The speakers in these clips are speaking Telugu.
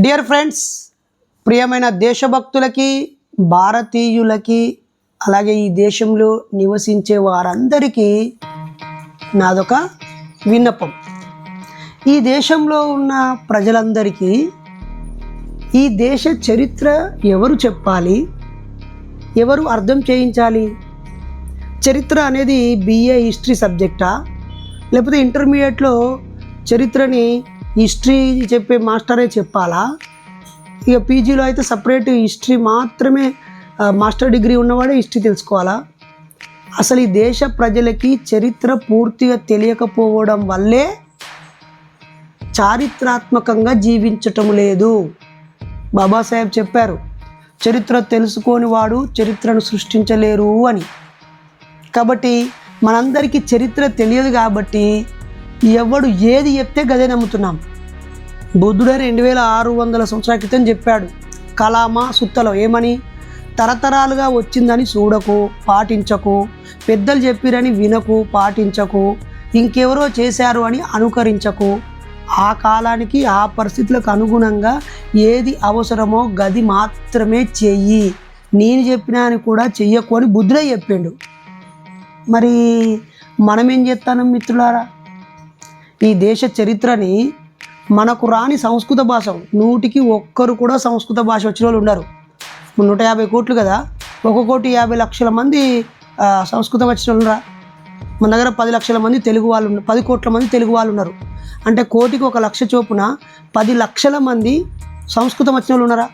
డియర్ ఫ్రెండ్స్ ప్రియమైన దేశభక్తులకి భారతీయులకి అలాగే ఈ దేశంలో నివసించే వారందరికీ నాదొక విన్నపం. ఈ దేశంలో ఉన్న ప్రజలందరికీ ఈ దేశ చరిత్ర ఎవరు చెప్పాలి? ఎవరు అర్థం చేయించాలి? చరిత్ర అనేది బిఏ హిస్టరీ సబ్జెక్టా? లేకపోతే ఇంటర్మీడియట్లో చరిత్రని హిస్టరీ చెప్పే మాస్టరే చెప్పాలా? ఇక పీజీలో అయితే సపరేట్ హిస్టరీ మాత్రమే మాస్టర్ డిగ్రీ ఉన్నవాడే హిస్టరీ తెలుసుకోవాలా? అసలు ఈ దేశ ప్రజలకి చరిత్ర పూర్తిగా తెలియకపోవడం వల్లే చారిత్రాత్మకంగా జీవించటం లేదు. బాబాసాహెబ్ చెప్పారు చరిత్ర తెలుసుకోని వాడు చరిత్రను సృష్టించలేరు అని. కాబట్టి మనందరికీ చరిత్ర తెలియదు కాబట్టి ఎవడు ఏది చెప్తే గదే నమ్ముతున్నాం. బుద్ధుడే రెండు వేల ఆరు వందల సంవత్సరాల క్రితం చెప్పాడు కలామా సుత్తలో ఏమని? తరతరాలుగా వచ్చిందని చూడకు పాటించకు పెద్దలు చెప్పిరని వినకు పాటించకు ఇంకెవరో చేశారు అని అనుకరించకు. ఆ కాలానికి ఆ పరిస్థితులకు అనుగుణంగా ఏది అవసరమో గది మాత్రమే చెయ్యి. నేను చెప్పినా అని కూడా చెయ్యకు అని బుద్ధుడే చెప్పిండు. మరి మనం ఏం చేస్తాను మిత్రులారా? ఈ దేశ చరిత్రని మనకు రాని సంస్కృత భాష. నూటికి ఒక్కరు కూడా సంస్కృత భాష వచ్చిన వాళ్ళు ఉన్నారు నూట యాభై కోట్లు కదా. ఒక కోటి యాభై లక్షల మంది సంస్కృతం వచ్చిన వాళ్ళు ఉన్నారా? మన దగ్గర పది లక్షల మంది తెలుగు వాళ్ళు ఉన్నారు. పది కోట్ల మంది తెలుగు వాళ్ళు ఉన్నారు. అంటే కోటికి ఒక లక్ష చొప్పున పది లక్షల మంది సంస్కృతం వచ్చిన వాళ్ళు ఉన్నారా?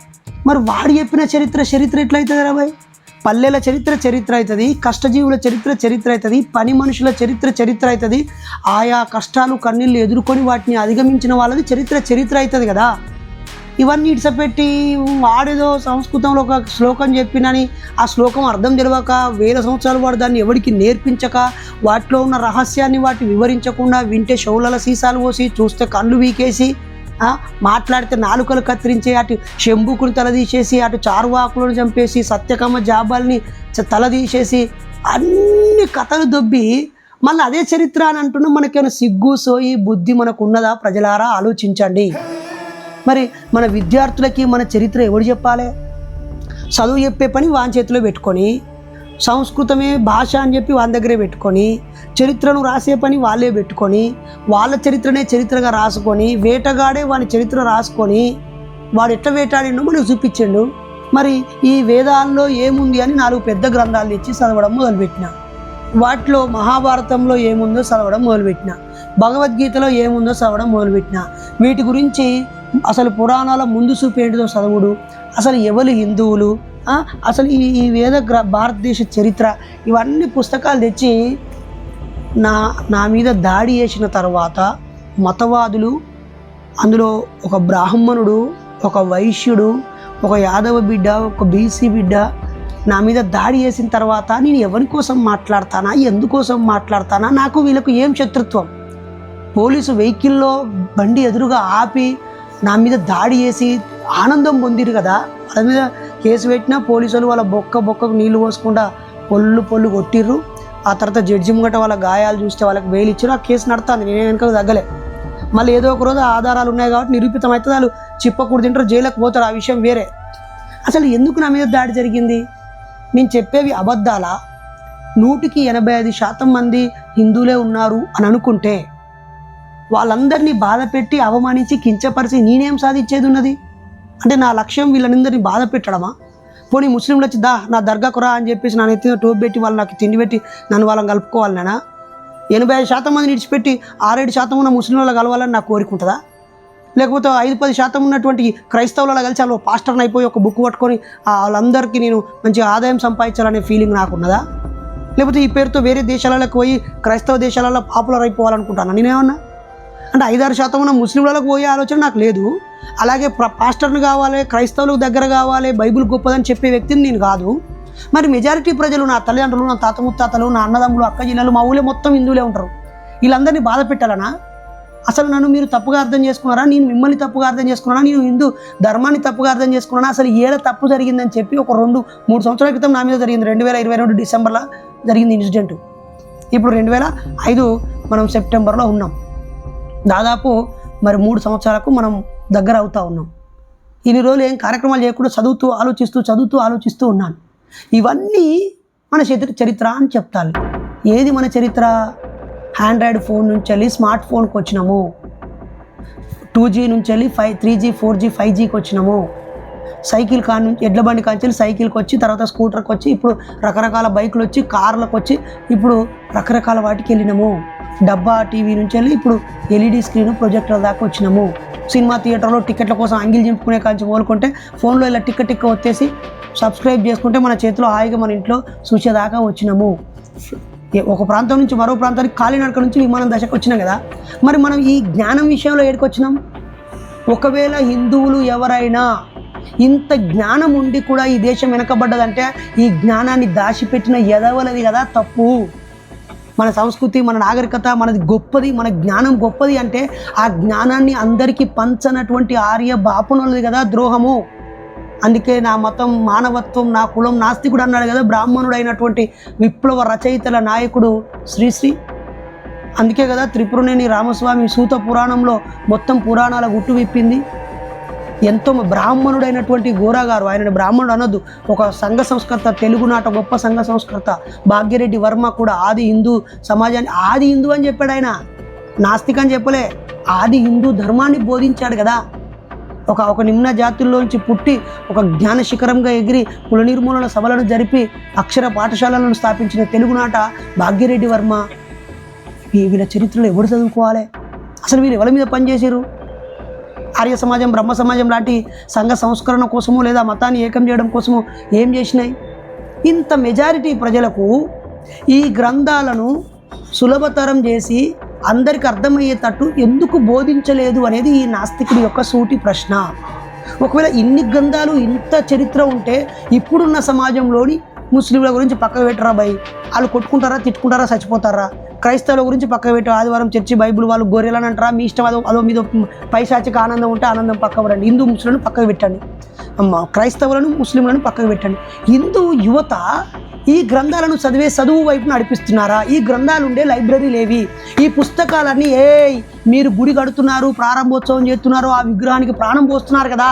మరి వాడు చెప్పిన చరిత్ర చరిత్ర ఎట్లయితుంది రాబాయ్ పల్లెల చరిత్ర చరిత్ర అవుతుంది కష్టజీవుల చరిత్ర చరిత్ర అవుతుంది పని మనుషుల చరిత్ర చరిత్ర అవుతుంది. ఆయా కష్టాలు కన్నీళ్ళు ఎదుర్కొని వాటిని అధిగమించిన వాళ్ళది చరిత్ర చరిత్ర అవుతుంది కదా. ఇవన్నీ ఇడిసపెట్టి వాడేదో సంస్కృతంలో ఒక శ్లోకం చెప్పినని ఆ శ్లోకం అర్థం తెలియక వేల సంవత్సరాలు వాడు దాన్ని ఎవరికి నేర్పించక వాటిలో ఉన్న రహస్యాన్ని వాటి వివరించకుండా వింటే షౌలల సీసాలు పోసి చూస్తే కళ్ళు వీకేసి మాట్లాడితే నాలుకలు కత్తిరించే అటు శంభుకుని తలదీసేసి అటు చారువాకులను చంపేసి సత్యకమ్మ జాబాల్ని తలదీసేసి అన్ని కథలు దొబ్బి మళ్ళీ అదే చరిత్ర అని అంటున్నాం మనకేమైనా సిగ్గు సోయి బుద్ధి మనకు ఉన్నదా ప్రజలారా? ఆలోచించండి. మరి మన విద్యార్థులకి మన చరిత్ర ఎవడు చెప్పాలి? చదువు చెప్పే పని వాని చేతిలో పెట్టుకొని సంస్కృతమే భాష అని చెప్పి వాళ్ళ దగ్గరే పెట్టుకొని చరిత్రను రాసే పని వాళ్ళే పెట్టుకొని వాళ్ళ చరిత్రనే చరిత్రగా రాసుకొని వేటగాడే వాని చరిత్ర రాసుకొని వాడు ఎట్లా వేటాడిండో మనకు చూపించిండు. మరి ఈ వేదాల్లో ఏముంది అని నాలుగు పెద్ద గ్రంథాలు ఇచ్చి చదవడం మొదలుపెట్టిన. వాటిలో మహాభారతంలో ఏముందో చదవడం మొదలుపెట్టిన. భగవద్గీతలో ఏముందో చదవడం మొదలుపెట్టిన. వీటి గురించి అసలు పురాణాల ముందు చూపేంటిదో చదవుడు. అసలు ఎవరు హిందువులు? అసలు ఈ ఈ వేద గ్ర భారతదేశ చరిత్ర ఇవన్నీ పుస్తకాలు తెచ్చి నా నా మీద దాడి చేసిన తర్వాత మతవాదులు అందులో ఒక బ్రాహ్మణుడు ఒక వైశ్యుడు ఒక యాదవ బిడ్డ ఒక బీసీ బిడ్డ నా మీద దాడి చేసిన తర్వాత నేను ఎవరి కోసం మాట్లాడతానా ఎందుకోసం మాట్లాడతానా నాకు వీళ్ళకు ఏం శత్రుత్వం? పోలీసు వెహికల్లో బండి ఎదురుగా ఆపి నా మీద దాడి చేసి ఆనందం పొందిరు కదా వాళ్ళ మీద కేసు పెట్టినా పోలీసులు వాళ్ళ బొక్క బొక్కకు నీళ్ళు పోసుకుండా పొల్లు పొల్లు కొట్టిర్రు. ఆ తర్వాత జడ్జి ముంగట వాళ్ళ గాయాలు చూస్తే వాళ్ళకి బెయిల్ ఇచ్చారు. ఆ కేసు నడుతుంది. నేను వెనక తగ్గలే. మళ్ళీ ఏదో ఒక రోజు ఆధారాలు ఉన్నాయి కాబట్టి నిరూపితం అయితే వాళ్ళు చిప్పకూడు తింటారు జైలుకి పోతారు. ఆ విషయం వేరే. అసలు ఎందుకు నా మీద దాడి జరిగింది? నేను చెప్పేవి అబద్ధాలా? నూటికి ఎనభై ఐదు శాతం మంది హిందువులే ఉన్నారు అని అనుకుంటే వాళ్ళందరినీ బాధ పెట్టి అవమానించి కించపరిచి నేనేం సాధించేది ఉన్నది? అంటే నా లక్ష్యం వీళ్ళందరినీ బాధ పెట్టడమా? పోనీ ముస్లింలు వచ్చి దా నా దర్గాకు రా అని చెప్పేసి నా నెత్తిన టోపు పెట్టి వాళ్ళు నాకు తిండి పెట్టి నన్ను వాళ్ళని కలుపుకోవాలి నేను? ఎనభై ఐదు శాతం మందిని విడిచిపెట్టి ఆరేడు శాతం ఉన్న ముస్లింలు కలవాలని నాకు కోరికుంటుందా లేకపోతే ఐదు పది శాతం ఉన్నటువంటి క్రైస్తవులలో కలిసి వాళ్ళు పాస్టర్ని అయిపోయి ఒక బుక్ పట్టుకొని వాళ్ళందరికీ నేను మంచి ఆదాయం సంపాదించాలనే ఫీలింగ్ నాకు ఉన్నదా? లేకపోతే ఈ పేరుతో వేరే దేశాలకు పోయి క్రైస్తవ దేశాలలో పాపులర్ అయిపోవాలనుకుంటాను? నేనేమన్నా? అంటే ఐదారు శాతం ఉన్న ముస్లింలకు పోయే ఆలోచన నాకు లేదు. అలాగే ప్ర- పాస్టర్ని కావాలి క్రైస్తవులకు దగ్గర కావాలి బైబిల్ గొప్పదని చెప్పే వ్యక్తిని నేను కాదు. మరి మెజారిటీ ప్రజలు నా తల్లిదండ్రులు నా తాత ముత్తాతలు నా అన్నదమ్ములు అక్క జిల్లాలు మా ఊళ్ళో మొత్తం హిందువులే ఉంటారు. వీళ్ళందరినీ బాధ పెట్టాలనా? అసలు నన్ను మీరు తప్పుగా అర్థం చేసుకున్నారా? నేను మిమ్మల్ని తప్పుగా అర్థం చేసుకున్నానా? నేను హిందూ ధర్మాన్ని తప్పుగా అర్థం చేసుకున్నానా? అసలు ఏడ తప్పు జరిగిందని చెప్పి ఒక రెండు మూడు సంవత్సరాల క్రితం నా మీద జరిగింది. రెండు వేల ఇరవై రెండు డిసెంబర్లో జరిగింది ఇన్సిడెంట్. ఇప్పుడు రెండు వేల ఐదు మనం సెప్టెంబర్లో ఉన్నాం. దాదాపు మరి మూడు సంవత్సరాలకు మనం దగ్గర అవుతా ఉన్నాం. ఇన్ని రోజులు ఏం కార్యక్రమాలు చేయకుండా చదువుతూ ఆలోచిస్తూ చదువుతూ ఆలోచిస్తూ ఉన్నాను. ఇవన్నీ మన చరిత్ర చరిత్ర అని చెప్తాను. ఏది మన చరిత్ర? ఆండ్రాయిడ్ ఫోన్ నుంచి వెళ్ళి స్మార్ట్ ఫోన్కి వచ్చినాము. టూ జీ నుంచి వెళ్ళి five three G four G five జీకి వచ్చినాము. సైకిల్ కా నుంచి ఎడ్ల బండి కాంచి సైకిల్కి వచ్చి తర్వాత స్కూటర్కి వచ్చి ఇప్పుడు రకరకాల బైకులు వచ్చి కార్లకు వచ్చి ఇప్పుడు రకరకాల వాటికి వెళ్ళినాము. డబ్బా టీవీ నుంచి వెళ్ళి ఇప్పుడు ఎల్ఈడి స్క్రీన్ ప్రొజెక్టర్ దాకా వచ్చినాము. సినిమా థియేటర్లో టికెట్ల కోసం అంగిల్ చింపుకునే కాంచి కోలుకుంటే ఫోన్లో ఇలా టిక్క టిక్క వచ్చేసి సబ్స్క్రైబ్ చేసుకుంటే మన చేతిలో హాయిగా మన ఇంట్లో చూసేదాకా వచ్చినాము. ఒక ప్రాంతం నుంచి మరో ప్రాంతానికి కాలినడక నుంచి విమానం దశకు వచ్చినాం కదా. మరి మనం ఈ జ్ఞానం విషయంలో ఏడుకొచ్చినాం? వచ్చినాం ఒకవేళ హిందువులు ఎవరైనా ఇంత జ్ఞానం ఉండి కూడా ఈ దేశం వెనకబడ్డదంటే ఈ జ్ఞానాన్ని దాచిపెట్టిన ఎదవలది కదా తప్పు. మన సంస్కృతి మన నాగరికత మనది గొప్పది మన జ్ఞానం గొప్పది అంటే ఆ జ్ఞానాన్ని అందరికీ పంచనటువంటి ఆర్య బాపునులది కదా ద్రోహము. అందుకే నా మతం మానవత్వం నా కులం నాస్తికుడు అన్నాడు కదా బ్రాహ్మణుడు అయినటువంటి విప్లవ రచయితల నాయకుడు శ్రీశ్రీ అందుకే కదా త్రిపురనేని రామస్వామి సూత పురాణంలో మొత్తం పురాణాల గుట్టు విప్పింది. ఎంతో బ్రాహ్మణుడైనటువంటి గోరా గారు ఆయన బ్రాహ్మణుడు అనొద్దు. ఒక సంఘ సంస్కర్త తెలుగునాట గొప్ప సంఘ సంస్కర్త. భాగ్యరెడ్డి వర్మ కూడా ఆది హిందూ సమాజాన్ని ఆది హిందూ అని చెప్పాడు ఆయన. నాస్తికం అని చెప్పలే. ఆది హిందూ ధర్మాన్ని బోధించాడు కదా. ఒక ఒక నిమ్న జాతుల్లోంచి పుట్టి ఒక జ్ఞాన శిఖరంగా ఎగిరి కుల నిర్మూలన సభలను జరిపి అక్షర పాఠశాలలను స్థాపించిన తెలుగునాట భాగ్యరెడ్డి వర్మ. ఈ వీళ్ళ చరిత్రలో ఎవరు చదువుకోవాలి? అసలు వీళ్ళు ఎవరి మీద పనిచేసారు ఆర్య సమాజం బ్రహ్మ సమాజం లాంటి సంఘ సంస్కరణ కోసమో లేదా మతాన్ని ఏకం చేయడం కోసమో ఏం చేసినాయి? ఇంత మెజారిటీ ప్రజలకు ఈ గ్రంథాలను సులభతరం చేసి అందరికి అర్థమయ్యేటట్టు ఎందుకు బోధించలేదు అనేది ఈ నాస్తికుడి యొక్క సూటి ప్రశ్న. ఒకవేళ ఇన్ని గ్రంథాలు ఇంత చరిత్ర ఉంటే ఇప్పుడున్న సమాజంలోని ముస్లింల గురించి పక్కకు పెట్టరా భయ్? వాళ్ళు కొట్టుకుంటారా తిట్టుకుంటారా చచ్చిపోతారా? క్రైస్తవుల గురించి పక్క పెట్టు. ఆదివారం చర్చి బైబిల్ వాళ్ళు గొర్రెలను అంటారా? మీ ఇష్టం అదో అదో మీద పైశాచిక ఆనందం ఉంటే ఆనందం పక్క పెట్టండి. హిందూ ముస్లింలను పక్కకు పెట్టండి. అమ్మ క్రైస్తవులను ముస్లింలను పక్కకు పెట్టండి. హిందూ యువత ఈ గ్రంథాలను చదివే చదువు వైపు నడిపిస్తున్నారా? ఈ గ్రంథాలు ఉండే లైబ్రరీలు ఏవి ఈ పుస్తకాలన్నీ ఏ మీరు గుడి కడుతున్నారు ప్రారంభోత్సవం చేస్తున్నారు ఆ విగ్రహానికి ప్రాణం పోస్తున్నారు కదా.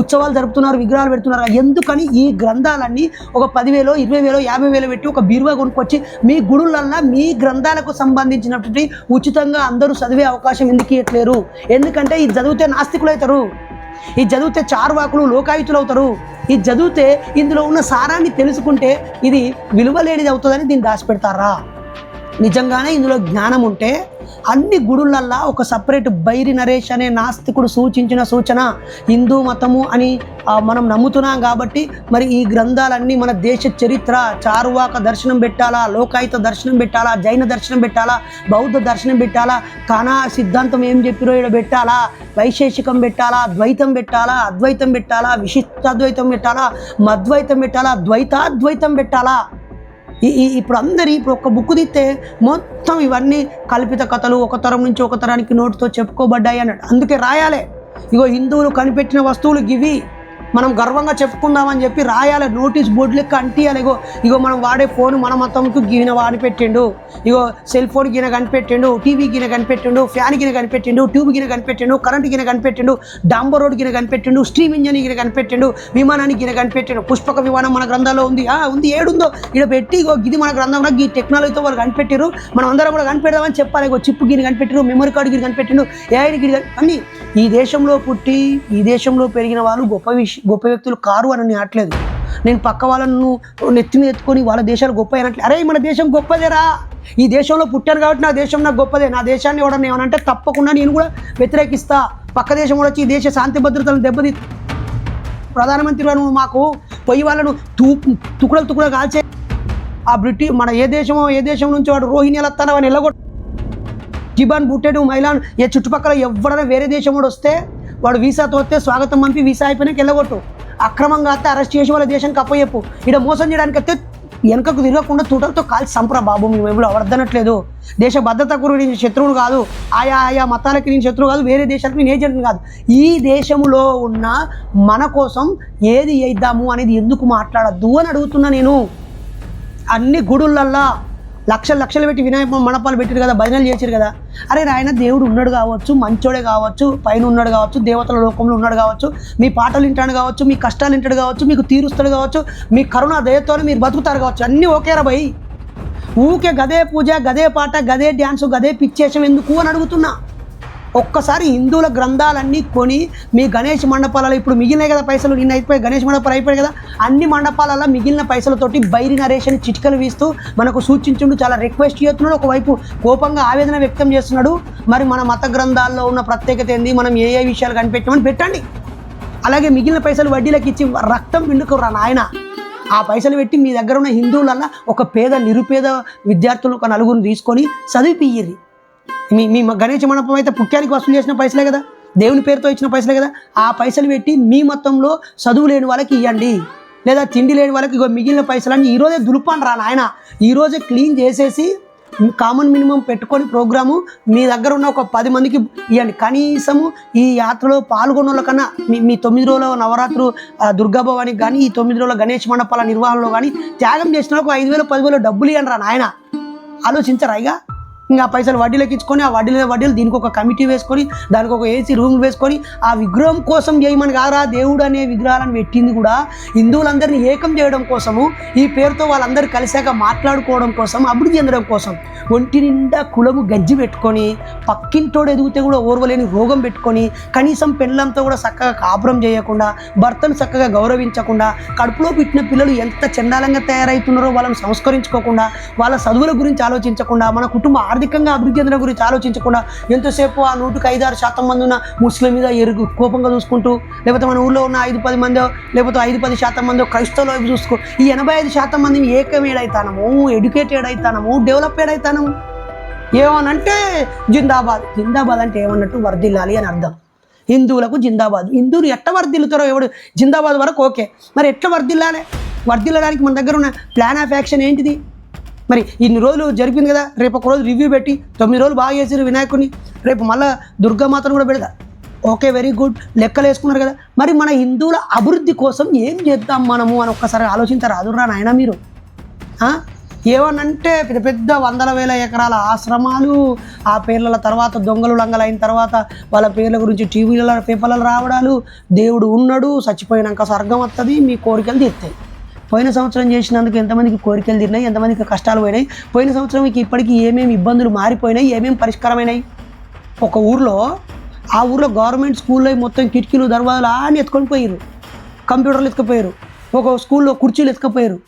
ఉత్సవాలు జరుపుతున్నారు విగ్రహాలు పెడుతున్నారు కదా. ఎందుకని ఈ గ్రంథాలన్నీ ఒక పదివేలో ఇరవై వేలో యాభై వేలు పెట్టి ఒక బీరువా కొనుక్కొచ్చి మీ గుడులల్లా మీ గ్రంథాలకు సంబంధించినటువంటి ఉచితంగా అందరూ చదివే అవకాశం ఎందుకు ఇవ్వట్లేరు ఎందుకంటే ఇది చదివితే నాస్తికులు అవుతారు ఇది చదివితే చార్వాకులు లోకాయుతులు అవుతారు ఇది చదివితే ఇందులో ఉన్న సారాన్ని తెలుసుకుంటే ఇది విలువలేనిది అవుతుందని దీన్ని దాచిపెడతారా? నిజంగానే ఇందులో జ్ఞానం ఉంటే అన్ని గుడులల్లా ఒక సపరేట్ బైరి నరేష్ అనే నాస్తికుడు సూచించిన సూచన హిందూ మతము అని మనం నమ్ముతున్నాం కాబట్టి మరి ఈ గ్రంథాలన్నీ మన దేశ చరిత్ర చారువాక దర్శనం పెట్టాలా లోకాయుత దర్శనం పెట్టాలా జైన దర్శనం పెట్టాలా బౌద్ధ దర్శనం పెట్టాలా కానా సిద్ధాంతం ఏం చెప్పిరో ఇక్కడ పెట్టాలా వైశేషికం పెట్టాలా ద్వైతం పెట్టాలా అద్వైతం పెట్టాలా విశిష్టాద్వైతం పెట్టాలా మద్వైతం పెట్టాలా ద్వైతాద్వైతం పెట్టాలా? ఈ ఇప్పుడు అందరి ఇప్పుడు ఒక బుక్ తీస్తే మొత్తం ఇవన్నీ కల్పిత కథలు ఒక తరం నుంచి ఒక తరానికి నోటుతో చెప్పుకోబడ్డాయి అన్నాడు. అందుకే రాయాలి. ఇగో హిందువులు కనిపెట్టిన వస్తువులు గివి మనం గర్వంగా చెప్పుకుందామని చెప్పి రాయాలి. నోటీస్ బోర్డులకు అంటియాలి ఇగో ఇగో మనం వాడే ఫోన్ మన మతంకు గిన వాడిపెట్టిండు ఇగో సెల్ ఫోన్ గిన కనిపెట్టిండు టీవీ గిన కనిపెట్టిండు ఫ్యాన్ గిన కనిపెట్టిండు ట్యూబ్ గిన కనిపెట్టిండు కరెంట్ గిన కనిపెట్టిండు డాంబర్ రోడ్ గిన కనిపెట్టిండు స్ట్రీమ్ ఇంజన్ గిన కనిపెట్టిండు విమానానికి గిన కనిపెట్టిండు. పుష్పక విమానం మన గ్రంథాల్లో ఉంది. ఆ ఉంది ఏడుందో. ఇక్కడ పెట్టి ఇగో ఇది మన గ్రంథంలో ఈ టెక్నాలజీతో వాళ్ళు కనిపెట్టారు మనం అందరం కూడా కనిపెడదామని చెప్పాలి. ఇగో చిప్ గిని కనిపెట్టిరు మెమరీ కార్డు గిని కనిపెట్టిండు ఏఐడి గిరి అన్ని. ఈ దేశంలో పుట్టి ఈ దేశంలో పెరిగిన వాళ్ళు గొప్ప విషయం గొప్ప వ్యక్తులు కారు అని నేను అనట్లేదు. నేను పక్క వాళ్ళను నెత్తి మీద ఎత్తుకొని వాళ్ళ దేశాలు గొప్ప అనట్లేదు అరే మన దేశం గొప్పదేరా. ఈ దేశంలో పుట్టాను కాబట్టి నా దేశం నాకు గొప్పదే. నా దేశాన్ని ఎవడన్నా ఏమనంటే తప్పకుండా నేను కూడా వ్యతిరేకిస్తా. పక్క దేశం కూడా వచ్చి ఈ దేశ శాంతి భద్రతలను దెబ్బతీ ప్రధానమంత్రి గారు మాకు పొయ్యి వాళ్ళను తూ తుకుడలు తుకుడలు కాల్చే ఆ బ్రిటిష్ మన ఏ దేశమో ఏ దేశం నుంచి వాడు రోహిణి వస్తానో అని వెళ్ళగొట్టు టిబాన్ బుట్టెడు మైలాన్ ఏ చుట్టుపక్కల ఎవడైనా వేరే దేశం కూడా వస్తే వాడు వీసాతో వస్తే స్వాగతం పంపి వీసా అయిపోయినాక వెళ్ళగొట్టు అక్రమంగా వస్తే అరెస్ట్ చేసి వాళ్ళ దేశానికి అప్పయ్యప్పు ఇక్కడ మోసం చేయడానికి వస్తే వెనకకు తిరగకుండా తూటలతో కాల్చి సంప్ర బాబు మేము ఎవరు అవర్ధనట్లేదు దేశ భద్రతకు నేను శత్రువును కాదు. ఆయా ఆయా మతాలకి నేను శత్రువు కాదు వేరే దేశాలకు నేను ఏజెంట్ కాదు. ఈ దేశంలో ఉన్న మన కోసం ఏది చేద్దాము అనేది ఎందుకు మాట్లాడద్దు అని అడుగుతున్నా నేను. అన్ని గుడులల్లా లక్షలు లక్షలు పెట్టి వినాయక మండపాలు పెట్టారు కదా భజనలు చేశారు కదా. అరే ఆయన దేవుడు ఉన్నాడు కావచ్చు మంచోడే కావచ్చు పైన ఉన్నాడు కావచ్చు దేవతల లోకంలో ఉన్నాడు కావచ్చు మీ పాటలు వింటాడు కావచ్చు మీ కష్టాలు వింటాడు కావచ్చు మీకు తీరుస్తాడు కావచ్చు మీ కరుణ దయతో మీరు బతుకుతారు కావచ్చు. అన్నీ ఓకేరా భయ్. ఊకే గదే పూజ గదే పాట గదే డ్యాన్స్ గదే పిచ్చేసం ఎందుకు అని అడుగుతున్నా. ఒక్కసారి హిందువుల గ్రంథాలన్నీ కొని మీ గణేష్ మండపాలలో ఇప్పుడు మిగిలినాయి కదా పైసలు నిన్న అయిపోయి గణేష్ మండపాలు అయిపోయాయి కదా అన్ని మండపాలలో మిగిలిన పైసలతోటి బైరి నరేష్ అని చిటికలు వీస్తూ మనకు సూచించుండు చాలా రిక్వెస్ట్ చేస్తున్నాడు ఒకవైపు కోపంగా ఆవేదన వ్యక్తం చేస్తున్నాడు. మరి మన మత గ్రంథాల్లో ఉన్న ప్రత్యేకత ఏంది? మనం ఏ ఏ విషయాలు కనిపెట్టామని పెట్టండి. అలాగే మిగిలిన పైసలు వడ్డీలకు ఇచ్చి రక్తం పిండుకురా నాయన? ఆ పైసలు పెట్టి మీ దగ్గర ఉన్న హిందువులల్లా ఒక పేద నిరుపేద విద్యార్థులు ఒక నలుగురిని తీసుకొని చదివిపియ్యిర్రి. మీ మీ గణేష్ మండపం అయితే పుక్యానికి వసూలు చేసిన పైసలే కదా. దేవుని పేరుతో ఇచ్చిన పైసలే కదా. ఆ పైసలు పెట్టి మీ మొత్తంలో చదువు లేని వాళ్ళకి ఇవ్వండి లేదా తిండి లేని వాళ్ళకి ఇగో మిగిలిన పైసలన్నీ ఈరోజే దులుపాను రా నాయన. ఈరోజే క్లీన్ చేసేసి కామన్ మినిమం పెట్టుకొని ప్రోగ్రాము మీ దగ్గర ఉన్న ఒక పది మందికి ఇవ్వండి కనీసము ఈ యాత్రలో పాల్గొన్న వాళ్ళకన్నా మీ మీ తొమ్మిది రోజుల నవరాత్రు ఆ, దుర్గాభవానికి కానీ ఈ తొమ్మిది రోజుల గణేష్ మండపాల నిర్వహణలో కానీ త్యాగం చేసిన ఒక ఐదు వేలు పదివేలు డబ్బులు ఇవ్వండి రా నాయన. ఆలోచించరా ఇక ఇంకా ఆ పైసలు వడ్డీలకు ఇచ్చుకొని ఆ వడ్డీల వడ్డీలు దీనికి ఒక కమిటీ వేసుకొని దానికి ఒక ఏసీ రూమ్ వేసుకొని ఆ విగ్రహం కోసం చేయమని కారా దేవుడు అనే విగ్రహాలను పెట్టింది కూడా హిందువులందరినీ ఏకం చేయడం కోసము ఈ పేరుతో వాళ్ళందరూ కలిసాక మాట్లాడుకోవడం కోసం అభివృద్ధి చెందడం కోసం ఒంటి నిండా కులము గజ్జి పెట్టుకొని పక్కింటోడు ఎదిగితే కూడా ఓర్వలేని రోగం పెట్టుకొని కనీసం పెళ్ళంతో కూడా చక్కగా కాపురం చేయకుండా భర్తను చక్కగా గౌరవించకుండా కడుపులో పుట్టిన పిల్లలు ఎంత చండాలంగా తయారవుతున్నారో వాళ్ళని సంస్కరించుకోకుండా వాళ్ళ చదువుల గురించి ఆలోచించకుండా మన కుటుంబ ఆర్థికంగా అభివృద్ధి చెందడం గురించి ఆలోచించకుండా ఎంతసేపు ఆ నూటికి ఐదారు శాతం మంది ఉన్న ముస్లిం మీద ఎరుగు కోపంగా చూసుకుంటూ లేకపోతే మన ఊళ్ళో ఉన్న ఐదు పది మందో లేకపోతే ఐదు పది శాతం మందో క్రైస్తవులు వైపు చూసుకో. ఈ ఎనభై ఐదు శాతం మంది ఏకం ఏడైతానము ఎడ్యుకేటెడ్ అవుతానము డెవలప్డ్ అవుతానము ఏమనంటే జిందాబాద్. జిందాబాద్ అంటే ఏమన్నట్టు వర్దిల్లాలి అని అర్థం. హిందువులకు జిందాబాద్. హిందువులు ఎట్ట వర్దిల్లుతారో ఎవడు జిందాబాద్ వరకు ఓకే. మరి ఎట్లా వర్దిల్లాలి వర్దిల్లడానికి మన దగ్గర ఉన్న ప్లాన్ ఆఫ్ యాక్షన్ ఏంటిది? మరి ఇన్ని రోజులు జరిపింది కదా రేపు ఒక రోజు రివ్యూ పెట్టి తొమ్మిది రోజులు బాగా చేసారు వినాయకుని రేపు మళ్ళీ దుర్గామాతను కూడా పెడతా. ఓకే వెరీ గుడ్ లెక్కలు వేసుకున్నారు కదా. మరి మన హిందువుల అభివృద్ధి కోసం ఏం చేద్దాం మనము అని ఒక్కసారి ఆలోచించరాదురా నాయన మీరు. ఏమనంటే పెద్ద పెద్ద వందల వేల ఎకరాల ఆశ్రమాలు ఆ పేర్ల తర్వాత దొంగలు లంగలు అయిన తర్వాత వాళ్ళ పేర్ల గురించి టీవీలలో పేపర్లలో రావడాలు దేవుడు ఉన్నాడు చచ్చిపోయినాక స్వర్గం వస్తుంది మీ కోరికలు తీస్తాయి పోయిన సంవత్సరం చేసినందుకు ఎంతమందికి కోరికలు తిరినాయి ఎంతమందికి కష్టాలు పోయినాయి పోయిన సంవత్సరంకి ఇప్పటికీ ఏమేమి ఇబ్బందులు మారిపోయినాయి ఏమేమి పరిష్కారమైనాయి? ఒక ఊర్లో ఆ ఊర్లో గవర్నమెంట్ స్కూల్లో మొత్తం కిటికీలు దర్వాజాలు అని ఎత్తుకొని పోయారు కంప్యూటర్లు ఎత్తుకుపోయారు ఒక స్కూల్లో కుర్చీలు ఎత్తుకుపోయారు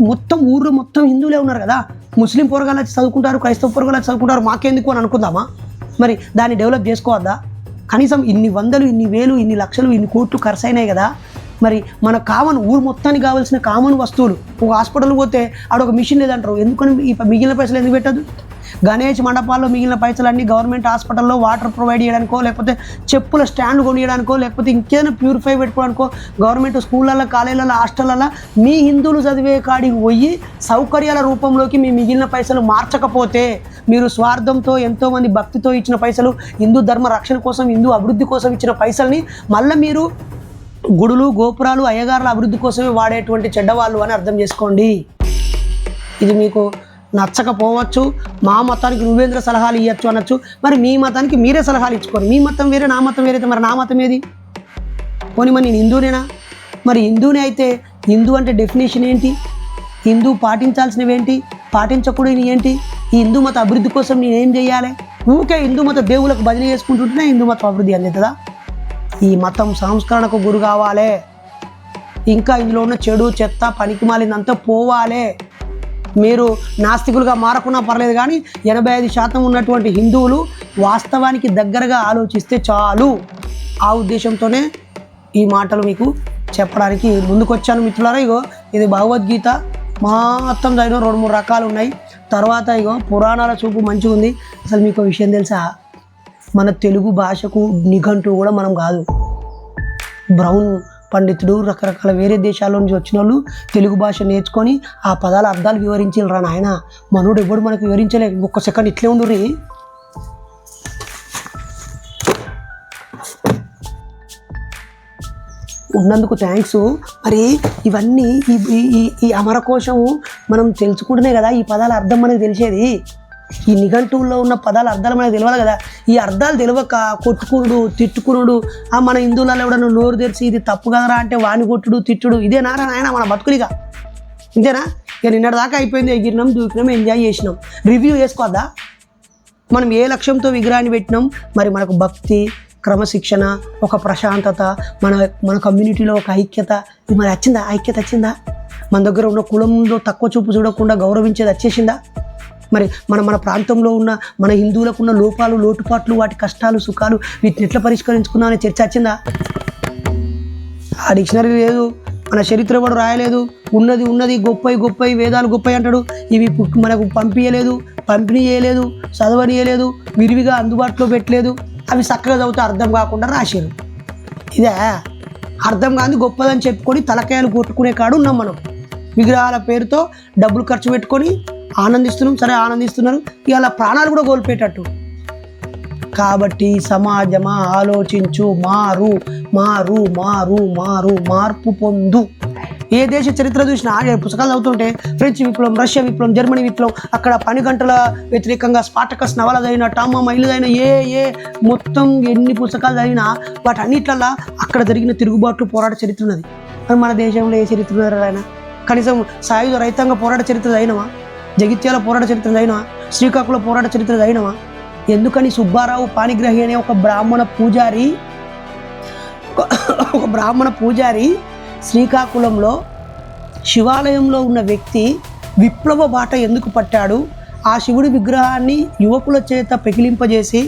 మొత్తం ఊర్లో మొత్తం హిందువులే ఉన్నారు కదా? ముస్లిం పొరగాలు వచ్చి చదువుకుంటారు క్రైస్తవ పొరగాలు వచ్చి చదువుకుంటారు మాకెందుకు అని అనుకుందామా? మరి దాన్ని డెవలప్ చేసుకోవద్దా? కనీసం ఇన్ని వందలు ఇన్ని వేలు ఇన్ని లక్షలు ఇన్ని కోట్లు ఖర్చు అయినాయి కదా? మరి మన కామన్ ఊరు మొత్తానికి కావాల్సిన కామన్ వస్తువులు. ఒక హాస్పిటల్ పోతే ఆడ ఒక మిషన్ లేదంటారు. ఎందుకని ఈ మిగిలిన పైసలు ఎందుకు పెట్టదు గణేష్ మండపాల్లో మిగిలిన పైసలన్నీ గవర్నమెంట్ హాస్పిటల్లో వాటర్ ప్రొవైడ్ చేయడానికో లేకపోతే చెప్పుల స్టాండ్ కొనియడానికో లేకపోతే ఇంకేదైనా ప్యూరిఫై పెట్టుకోవడానికో గవర్నమెంట్ స్కూళ్ళల్లో కాలేజీలలో హాస్టళ్ళల్లో మీ హిందువులు చదివే కాడికి పోయి సౌకర్యాల రూపంలోకి మీ మిగిలిన పైసలు మార్చకపోతే మీరు స్వార్థంతో ఎంతోమంది భక్తితో ఇచ్చిన పైసలు హిందూ ధర్మ రక్షణ కోసం హిందూ అభివృద్ధి కోసం ఇచ్చిన పైసల్ని మళ్ళీ మీరు గుడులు గోపురాలు అయ్యగారుల అభివృద్ధి కోసమే వాడేటువంటి చెడ్డవాళ్ళు అని అర్థం చేసుకోండి. ఇది మీకు నచ్చకపోవచ్చు మా మతానికి నువ్వేంద్ర సలహాలు ఇవ్వచ్చు అనొచ్చు. మరి మీ మతానికి మీరే సలహాలు ఇచ్చుకోరు. మీ మతం వేరే నా మతం వేరైతే మరి నా మతం ఏది? పోనీ మరి నేను హిందూనేనా? మరి హిందూనే అయితే హిందూ అంటే డెఫినేషన్ ఏంటి? హిందూ పాటించాల్సినవి ఏంటి పాటించకూడని ఏంటి? ఈ హిందూ మత అభివృద్ధి కోసం నేను ఏం చేయాలి? ఊకే హిందూ మత దేవులకు బదిలీ చేసుకుంటుంటేనే హిందూ మతం అభివృద్ధి అందుతుందా ఈ మతం సంస్కరణకు గురి కావాలి. ఇంకా ఇందులో ఉన్న చెడు చెత్త పనికి మాలిందంతా పోవాలి. మీరు నాస్తికులుగా మారకున్నా పర్లేదు కానీ ఎనభై ఐదు శాతం ఉన్నటువంటి హిందువులు వాస్తవానికి దగ్గరగా ఆలోచిస్తే చాలు. ఆ ఉద్దేశంతోనే ఈ మాటలు మీకు చెప్పడానికి ముందుకొచ్చాను మిత్రులారా. ఇగో ఇది భగవద్గీత. మొత్తం చదివిన రెండు మూడు రకాలు ఉన్నాయి. తర్వాత ఇగో పురాణాల చూపు మంచిగా ఉంది అసలు మీకు విషయం తెలుసా? మన తెలుగు భాషకు నిఘంటు కూడా మనం కాదు. బ్రౌన్ పండితుడు రకరకాల వేరే దేశాల నుంచి వచ్చిన వాళ్ళు తెలుగు భాష నేర్చుకొని ఆ పదాల అర్థాలు వివరించారు నాయన. మనోడు ఎవడు మనకు వివరించలే. ఒక్క సెకండ్ ఇట్లే రీ ఉన్నందుకు థ్యాంక్స్. మరి ఇవన్నీ ఈ ఈ- ఈ ఈ అమరకోశము మనం తెలుసుకుంటేనే కదా ఈ పదాల అర్థం మనకు తెలిసేది. ఈ నిఘంటువుల్లో ఉన్న పదాల అర్థాలు మనకు తెలియదు కదా. ఈ అర్థాలు తెలియక కొట్టుకునుడు తిట్టుకునుడు ఆ మన హిందువులలో ఎవడన్నా నోరు తెరిచి ఇది తప్పు కదరా అంటే వాణి కొట్టుడు తిట్టుడు ఇదే నారా నాయన మన బతుకులిగా? ఇంతేనా? ఇక నిన్నటి దాకా అయిపోయింది ఎగిరినాం దూకినాం ఎంజాయ్ చేసినాం. రివ్యూ చేసుకోవద్దా? మనం ఏ లక్ష్యంతో విగ్రహాన్ని పెట్టినాం? మరి మనకు భక్తి క్రమశిక్షణ ఒక ప్రశాంతత మన మన కమ్యూనిటీలో ఒక ఐక్యత. ఇది మరి వచ్చిందా? ఐక్యత వచ్చిందా? మన దగ్గర ఉన్న కులంలో తక్కువ చూపు చూడకుండా గౌరవించేది వచ్చేసిందా? మరి మన మన ప్రాంతంలో ఉన్న మన హిందువులకు ఉన్న లోపాలు లోటుపాట్లు వాటి కష్టాలు సుఖాలు వీటిని ఎట్లా పరిష్కరించుకుందాం అనే చర్చ వచ్చిందా? ఆ డిక్షనరీ లేదు మన చరిత్ర కూడా రాయలేదు. ఉన్నది ఉన్నది గొప్పవి గొప్పవి వేదాలు గొప్పవి అంటాడు. ఇవి మనకు పంపించలేదు పంపిణీ చేయలేదు చదవనీయలేదు విరివిగా అందుబాటులో పెట్టలేదు. అవి చక్కగా చదివితే అర్థం కాకుండా రాశారు. ఇదే? అర్థం కాదు గొప్పదని చెప్పుకొని తలకాయలు కొట్టుకునే కాడు ఉన్నాం మనం. విగ్రహాల పేరుతో డబ్బులు ఖర్చు పెట్టుకొని ఆనందిస్తున్నాం సరే ఆనందిస్తున్నారు. ఇవాళ ప్రాణాలు కూడా కోల్పోయేటట్టు. కాబట్టి సమాజమా ఆలోచించు మారు మారు మారు మారు మార్పు పొందు. ఏ దేశ చరిత్ర చూసినా పుస్తకాలు చదువుతుంటే ఫ్రెంచ్ విప్లవం రష్యా విప్లవం జర్మనీ విప్లవం అక్కడ పని గంటల వ్యతిరేకంగా స్పాటకస్ నవలదైన టామా మైలుదైన ఏ ఏ మొత్తం ఎన్ని పుస్తకాలు చదివినా వాటి అన్నిట్లల్లా అక్కడ జరిగిన తిరుగుబాట్లు పోరాట చరిత్ర ఉన్నది. మరి మన దేశంలో ఏ చరిత్ర ఆయన కనీసం సాయుధ రైతాంగ పోరాట చరిత్ర అయినవా జగిత్యాల పోరాట చరిత్ర అయినవా శ్రీకాకుళం పోరాట చరిత్ర అయినవా ఎందుకని సుబ్బారావు పాణిగ్రహి అనే ఒక బ్రాహ్మణ పూజారి ఒక బ్రాహ్మణ పూజారి శ్రీకాకుళంలో శివాలయంలో ఉన్న వ్యక్తి విప్లవ బాట ఎందుకు పట్టాడు? ఆ శివుడి విగ్రహాన్ని యువకుల చేత పెకిలింపజేసి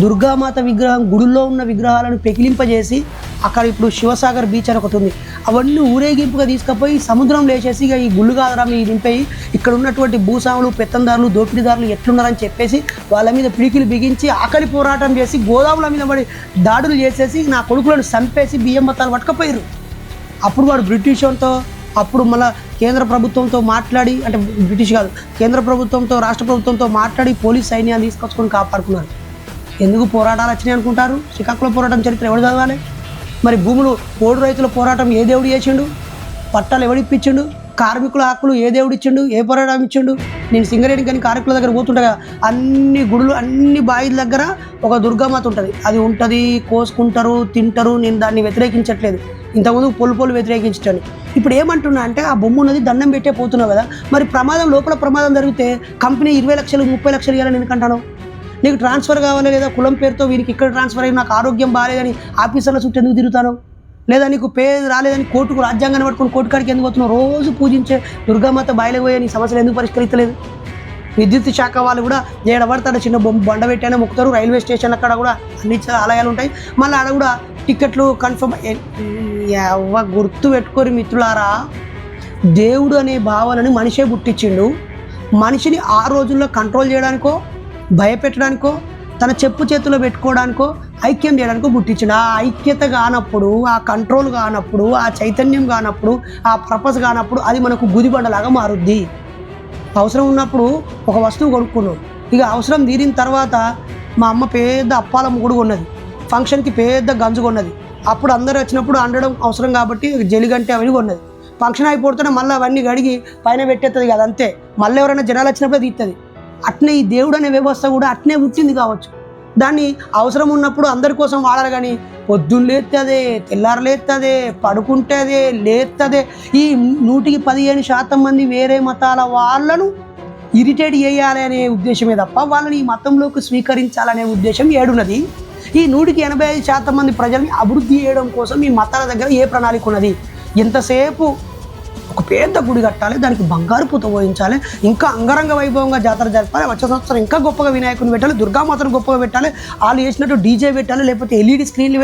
దుర్గామాత విగ్రహం గుడుల్లో ఉన్న విగ్రహాలను పెకిలింపజేసి అక్కడ ఇప్పుడు శివసాగర్ బీచ్ అని ఒకటి ఉంది. అవన్నీ ఊరేగింపుగా తీసుకుపోయి సముద్రం లేచేసి ఇక ఈ గుళ్ళు నింపేయి ఇక్కడ ఉన్నటువంటి భూస్వాములు పెత్తందారులు దోపిడీదారులు ఎట్లున్నారని చెప్పేసి వాళ్ళ మీద పిడికిలు బిగించి ఆకలి పోరాటం చేసి గోదాముల మీద పడి దాడులు చేసేసి నా కొడుకులను చంపేసి బియ్యం బత్తాలు పట్టుకపోయారు అప్పుడు వాడు బ్రిటిష్ వాళ్ళతో అప్పుడు మళ్ళీ కేంద్ర ప్రభుత్వంతో మాట్లాడి అంటే బ్రిటిష్ కాదు కేంద్ర ప్రభుత్వంతో రాష్ట్ర ప్రభుత్వంతో మాట్లాడి పోలీస్ సైన్యాన్ని తీసుకొచ్చుకొని కాపాడుకున్నారు. ఎందుకు పోరాటాలు వచ్చినాయి అనుకుంటారు? శ్రీకాకుళం పోరాటం చరిత్ర ఎవరు చదవాలి? మరి భూములు పోడు రైతుల పోరాటం ఏ దేవుడు చేసిండు? పట్టాలు ఎవడిప్పించిండు కార్మికుల హక్కులు ఏ దేవుడు ఇచ్చిండు? ఏ పోరాటం ఇచ్చిండు? నేను సింగరేణి కానీ కార్మికుల దగ్గర పోతుండగా అన్ని గుడులు అన్ని బాయిల దగ్గర ఒక దుర్గామాత ఉంటుంది. అది ఉంటుంది కోసుకుంటారు తింటారు. నేను దాన్ని వ్యతిరేకించట్లేదు. ఇంతకుముందు పొలు పొలు వ్యతిరేకించటాన్ని. ఇప్పుడు ఏమంటున్నా అంటే ఆ బొమ్మ ఉన్నది దండం పెట్టే పోతున్నావు కదా. మరి ప్రమాదం లోపల ప్రమాదం జరిగితే కంపెనీ ఇరవై లక్షలు ముప్పై లక్షలు ఇవ్వాలని ఎందుకంటాను నీకు ట్రాన్స్ఫర్ కావాలి లేదా? కులం పేరుతో వీరికి ఇక్కడ ట్రాన్స్ఫర్ అయ్యి నాకు ఆరోగ్యం బాగాలేదని ఆఫీసర్ల చుట్టూ ఎందుకు తిరుగుతాను? లేదా నీకు పేరు రాలేదని కోర్టుకు రాజ్యాంగాన్ని పట్టుకుని కోర్టు కాడికి ఎందుకు వస్తున్నావు రోజు పూజించే దుర్గామాత బాయిలకు పోయే నీ సమస్యలు ఎందుకు పరిష్కరించలేదు విద్యుత్ శాఖ వాళ్ళు కూడా ఏడబడతాడు చిన్న బొమ్మ బండ పెట్టైనా మొక్కుతారు రైల్వే స్టేషన్ అక్కడ కూడా అన్ని ఆలయాలు ఉంటాయి. మళ్ళీ ఆడ కూడా టికెట్లు కన్ఫర్మ్ ఎవ్వ గుర్తు పెట్టుకోరు మిత్రులారా. దేవుడు అనే భావనని మనిషే పుట్టించిండు. మనిషిని ఆ రోజుల్లో కంట్రోల్ చేయడానికో భయపెట్టడానికో తన చెప్పు చేతిలో పెట్టుకోవడానికో ఐక్యం చేయడానికో పుట్టించిండు ఆ ఐక్యత కానప్పుడు ఆ కంట్రోల్ కానప్పుడు ఆ చైతన్యం కానప్పుడు ఆ పర్పస్ కానప్పుడు అది మనకు గుదిబండలాగా మారుద్ది. అవసరం ఉన్నప్పుడు ఒక వస్తువు కొనుక్కున్నాం. ఇక అవసరం తీరిన తర్వాత మా అమ్మ పెద్ద అప్పాల ముగుడు కొన్నది. ఫంక్షన్కి పెద్ద గంజు కొన్నది. అప్పుడు అందరు వచ్చినప్పుడు అండడం అవసరం కాబట్టి జలిగంటే అవన్నీ కొన్నది. ఫంక్షన్ అయిపోతేనే మళ్ళీ అవన్నీ గడిగి పైన పెట్టేస్తుంది కదా అంతే. మళ్ళీ ఎవరైనా జనాలు వచ్చినప్పుడే తీస్తుంది అట్నే ఈ దేవుడు అనే వ్యవస్థ కూడా అట్నే పుట్టింది కావచ్చు. దాన్ని అవసరం ఉన్నప్పుడు అందరి కోసం వాడాలి కానీ పొద్దున్న లేస్తుంది తెల్లారు లేస్తుంది పడుకుంటుంది లేస్తుంది ఈ నూటికి పదిహేను శాతం మంది వేరే మతాల వాళ్ళను ఇరిటేట్ చేయాలి అనే ఉద్దేశమే తప్ప వాళ్ళని ఈ మతంలోకి స్వీకరించాలనే ఉద్దేశం ఏడున్నది. ఈ నూటికి ఎనభై ఐదు శాతం మంది ప్రజల్ని అభివృద్ధి చేయడం కోసం ఈ మతాల దగ్గర ఏ ప్రణాళిక ఉన్నది? ఎంతసేపు ఒక పెద్ద గుడి కట్టాలి దానికి బంగారు పూత పోయించాలి ఇంకా అంగరంగ వైభవంగా జాతర జరపాలి వచ్చే సంవత్సరం ఇంకా గొప్పగా వినాయకుని పెట్టాలి దుర్గామాతను గొప్పగా పెట్టాలి వాళ్ళు చేసినట్టు డీజే పెట్టాలి లేకపోతే ఎల్ఈడి స్క్రీన్లు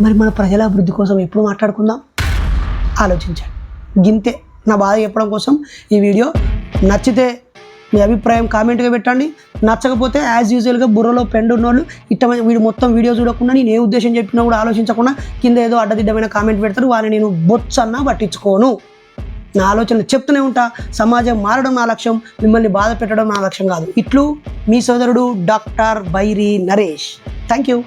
మరి మన ప్రజల అభివృద్ధి కోసం ఎప్పుడు మాట్లాడుకుందాం? ఆలోచించండి. గింతే నా బాధ చెప్పడం కోసం ఈ వీడియో నచ్చితే మీ అభిప్రాయం కామెంట్గా పెట్టండి. నచ్చకపోతే యాజ్ యూజువల్గా బుర్రలో పెండు ఉన్నోళ్ళు ఇట్ట వీడు మొత్తం వీడియో చూడకుండా నేను ఏ ఉద్దేశం చెప్పినా కూడా ఆలోచించకుండా కింద ఏదో అడ్డదిడ్డమైన కామెంట్ పెడతారు. వాళ్ళని నేను బొచ్చన్నా పట్టించుకోను. నా ఆలోచనలు చెప్తూనే ఉంటా. సమాజం మారడం నా లక్ష్యం మిమ్మల్ని బాధ పెట్టడం నా లక్ష్యం కాదు. ఇట్లు మీ సోదరుడు doctor Bairi Naresh. Thank you